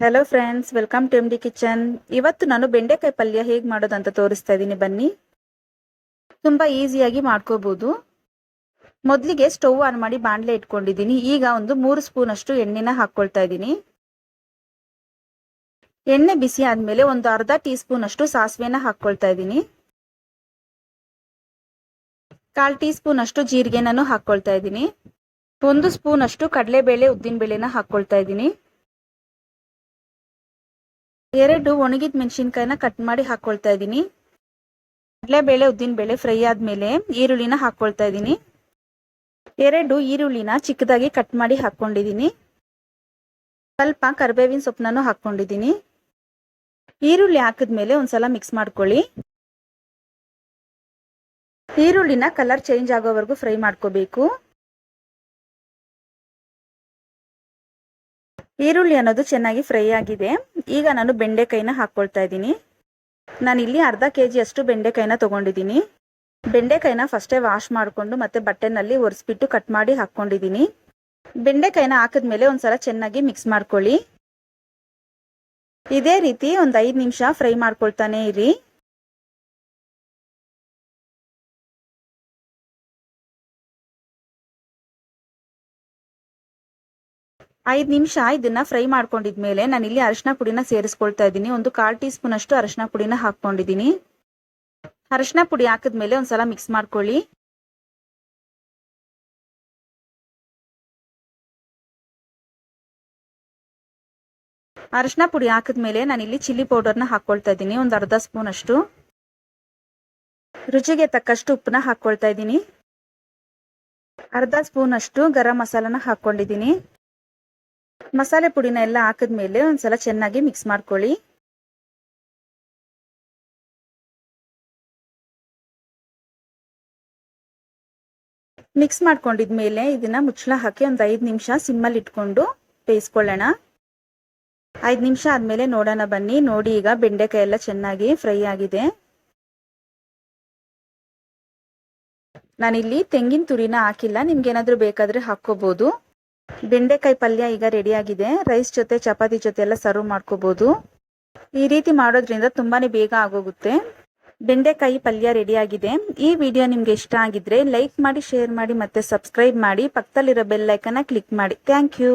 Hello friends welcome to M D kitchen ಇವತ್ತು ನಾನು ಬೆಂಡೆಕಾಯಿ ಪಲ್ಯ ಹೇಗೆ ಮಾಡೋದಂತ ತೋರಿಸ್ತಾ ಇದ್ದೀನಿ ಬನ್ನಿ. ತುಂಬ ಈಸಿಯಾಗಿ ಮಾಡ್ಕೋಬೋದು. ಮೊದಲಿಗೆ ಸ್ಟವ್ ಆನ್ ಮಾಡಿ ಬಾಣಲೆ ಇಟ್ಕೊಂಡಿದ್ದೀನಿ ಈಗ ಒಂದು ಮೂರು ಸ್ಪೂನ್ ಅಷ್ಟು ಎಣ್ಣೆನ ಹಾಕ್ಕೊಳ್ತಾ ಇದ್ದೀನಿ ಎಣ್ಣೆ ಬಿಸಿ ಆದಮೇಲೆ ಒಂದು ಅರ್ಧ ಟೀ ಸ್ಪೂನ್ ಅಷ್ಟು ಸಾಸಿವೆನ ಹಾಕ್ಕೊಳ್ತಾ ಇದ್ದೀನಿ ಕಾಲ್ ಟೀ ಸ್ಪೂನ್ ಅಷ್ಟು ಜೀರಿಗೆನೂ ಹಾಕ್ಕೊಳ್ತಾ ಇದ್ದೀನಿ ಒಂದು ಸ್ಪೂನ್ ಅಷ್ಟು ಕಡಲೆಬೇಳೆ, ಉದ್ದಿನಬೇಳೆನ ಹಾಕ್ಕೊಳ್ತಾ ಇದ್ದೀನಿ ಎರಡು ಒಣಗಿದ ಮೆಣಸಿನ್ಕಾಯಿನ ಕಟ್ ಮಾಡಿ ಹಾಕೊಳ್ತಾ ಇದ್ದೀನಿ. ಕಡಲೆಬೇಳೆ, ಉದ್ದಿನಬೇಳೆ ಫ್ರೈ ಆದ್ಮೇಲೆ ಈರುಳ್ಳಿನ ಹಾಕೊಳ್ತಾ ಇದ್ದೀನಿ. ಎರಡು ಈರುಳ್ಳಿನ ಚಿಕ್ಕದಾಗಿ ಕಟ್ ಮಾಡಿ ಹಾಕೊಂಡಿದ್ದೀನಿ. ಸ್ವಲ್ಪ ಕರಿಬೇವಿನ ಸೊಪ್ಪನೂ ಹಾಕೊಂಡಿದ್ದೀನಿ. ಈರುಳ್ಳಿ ಹಾಕಿದ್ಮೇಲೆ ಒಂದ್ಸಲ ಮಿಕ್ಸ್ ಮಾಡ್ಕೊಳ್ಳಿ. ಈರುಳ್ಳಿನ ಕಲರ್ ಚೇಂಜ್ ಆಗೋವರೆಗೂ ಫ್ರೈ ಮಾಡ್ಕೋಬೇಕು. ಈರುಳ್ಳಿ ಅನ್ನೋದು ಚೆನ್ನಾಗಿ ಫ್ರೈ ಆಗಿದೆ. ಈಗ ನಾನು ಬೆಂಡೆಕಾಯಿನ ಹಾಕ್ಕೊಳ್ತಾ ಇದ್ದೀನಿ. ನಾನು ಇಲ್ಲಿ ಅರ್ಧ ಕೆ ಜಿ ಅಷ್ಟು ಬೆಂಡೆಕಾಯಿನ ತೊಗೊಂಡಿದ್ದೀನಿ ಬೆಂಡೆಕಾಯಿನ ಫಸ್ಟೇ ವಾಶ್ ಮಾಡಿಕೊಂಡು ಮತ್ತೆ ಬಟ್ಟೆನಲ್ಲಿ ಒರೆಸ್ಬಿಟ್ಟು ಕಟ್ ಮಾಡಿ ಹಾಕ್ಕೊಂಡಿದ್ದೀನಿ. ಬೆಂಡೆಕಾಯಿನ ಹಾಕಿದ್ಮೇಲೆ ಒಂದ್ಸಲ ಚೆನ್ನಾಗಿ ಮಿಕ್ಸ್ ಮಾಡ್ಕೊಳ್ಳಿ. ಇದೇ ರೀತಿ ಒಂದು ಐದು ನಿಮಿಷ ಫ್ರೈ ಮಾಡ್ಕೊಳ್ತಾನೆ ಇರಿ. ಐದು ನಿಮಿಷ ಇದನ್ನ ಫ್ರೈ ಮಾಡ್ಕೊಂಡಿದ್ಮೇಲೆ ನಾನು ಇಲ್ಲಿ ಅರಶಿನ ಪುಡಿನ ಸೇರಿಸ್ಕೊಳ್ತಾ ಇದ್ದೀನಿ. ಒಂದು ಕಾಲ್ ಟೀ ಸ್ಪೂನ್ ಅಷ್ಟು ಅರಶಿನ ಪುಡಿನ ಹಾಕೊಂಡಿದ್ದೀನಿ ಅರಶಿನ ಪುಡಿ ಹಾಕಿದ್ಮೇಲೆ ಒಂದ್ಸಲ ಮಿಕ್ಸ್ ಮಾಡ್ಕೊಳ್ಳಿ. ಅರಶಿನ ಪುಡಿ ಹಾಕಿದ್ಮೇಲೆ ನಾನು ಇಲ್ಲಿ ಚಿಲ್ಲಿ ಪೌಡರ್ನ ಹಾಕೊಳ್ತಾ ಇದ್ದೀನಿ. ಒಂದು ಅರ್ಧ ಸ್ಪೂನ್ ಅಷ್ಟು ರುಚಿಗೆ ತಕ್ಕಷ್ಟು ಉಪ್ಪನ್ನ ಹಾಕೊಳ್ತಾ ಇದ್ದೀನಿ. ಅರ್ಧ ಸ್ಪೂನ್ ಅಷ್ಟು ಗರಂ ಮಸಾಲನ ಹಾಕ್ಕೊಂಡಿದ್ದೀನಿ. ಮಸಾಲೆ ಪುಡಿನ ಎಲ್ಲ ಹಾಕಿದ್ಮೇಲೆ ಒಂದ್ಸಲ ಚೆನ್ನಾಗಿ ಮಿಕ್ಸ್ ಮಾಡ್ಕೊಳ್ಳಿ. ಮಿಕ್ಸ್ ಮಾಡ್ಕೊಂಡಿದ್ಮೇಲೆ ಇದನ್ನ ಮುಚ್ಚಳ ಹಾಕಿ ಒಂದು ಐದು ನಿಮಿಷ ಸಿಮ್ಮಲ್ಲಿ ಇಟ್ಕೊಂಡು ಬೇಯಿಸ್ಕೊಳ್ಳೋಣ. ಐದು ನಿಮಿಷ ಆದ್ಮೇಲೆ ನೋಡೋಣ ಬನ್ನಿ. ನೋಡಿ ಈಗ ಬೆಂಡೆಕಾಯಿ ಎಲ್ಲ ಚೆನ್ನಾಗಿ ಫ್ರೈ ಆಗಿದೆ. ನಾನಿಲ್ಲಿ ತೆಂಗಿನ ತುರಿನ ಹಾಕಿಲ್ಲ. ನಿಮ್ಗೆ ಏನಾದರೂ ಬೇಕಾದ್ರೆ ಹಾಕೋಬಹುದು ಬೆಂಡೆಕಾಯಿ ಪಲ್ಯ ಈಗ ರೆಡಿ ಆಗಿದೆ. ರೈಸ್ ಜೊತೆ, ಚಪಾತಿ ಜೊತೆ ಎಲ್ಲ ಸರ್ವ್ ಮಾಡ್ಕೋಬಹುದು ಈ ರೀತಿ ಮಾಡೋದ್ರಿಂದ ತುಂಬಾನೇ ಬೇಗ ಆಗೋಗುತ್ತೆ. ಬೆಂಡೆಕಾಯಿ ಪಲ್ಯ ರೆಡಿ ಆಗಿದೆ. ಈ ವಿಡಿಯೋ ನಿಮ್ಗೆ ಇಷ್ಟ ಆಗಿದ್ರೆ ಲೈಕ್ ಮಾಡಿ ಶೇರ್ ಮಾಡಿ ಮತ್ತೆ ಸಬ್ಸ್ಕ್ರೈಬ್ ಮಾಡಿ. ಪಕ್ಕದಲ್ಲಿರೋ ಬೆಲ್ ಐಕನ್ ಕ್ಲಿಕ್ ಮಾಡಿ. Thank you